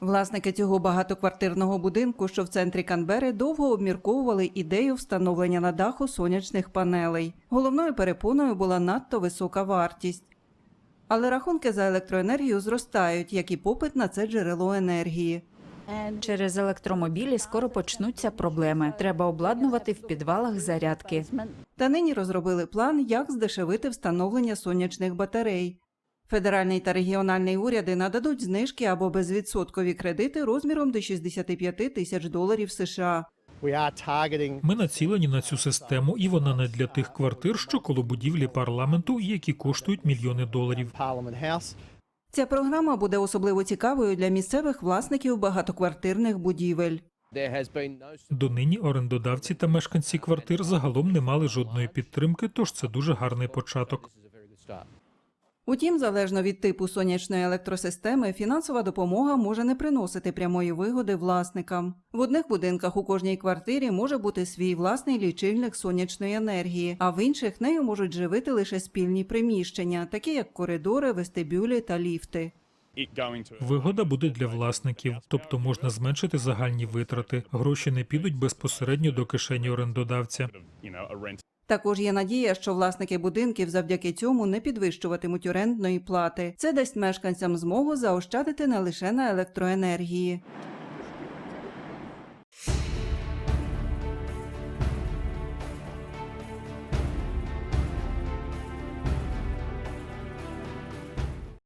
Власники цього багатоквартирного будинку, що в центрі Канбери, довго обмірковували ідею встановлення на даху сонячних панелей. Головною перепоною була надто висока вартість. Але рахунки за електроенергію зростають, як і попит на це джерело енергії. Через електромобілі скоро почнуться проблеми. Треба обладнувати в підвалах зарядки. Та нині розробили план, як здешевити встановлення сонячних батарей. Федеральний та регіональний уряди нададуть знижки або безвідсоткові кредити розміром до 65 тисяч доларів США. Ми націлені на цю систему, і вона не для тих квартир, що коло будівлі парламенту, які коштують мільйони доларів. Ця програма буде особливо цікавою для місцевих власників багатоквартирних будівель. Донині орендодавці та мешканці квартир загалом не мали жодної підтримки, тож це дуже гарний початок. Утім, залежно від типу сонячної електросистеми, фінансова допомога може не приносити прямої вигоди власникам. В одних будинках у кожній квартирі може бути свій власний лічильник сонячної енергії, а в інших нею можуть живити лише спільні приміщення, такі як коридори, вестибюлі та ліфти. Вигода буде для власників, тобто можна зменшити загальні витрати. Гроші не підуть безпосередньо до кишені орендодавця. Також є надія, що власники будинків завдяки цьому не підвищуватимуть орендної плати. Це дасть мешканцям змогу заощадити не лише на електроенергії.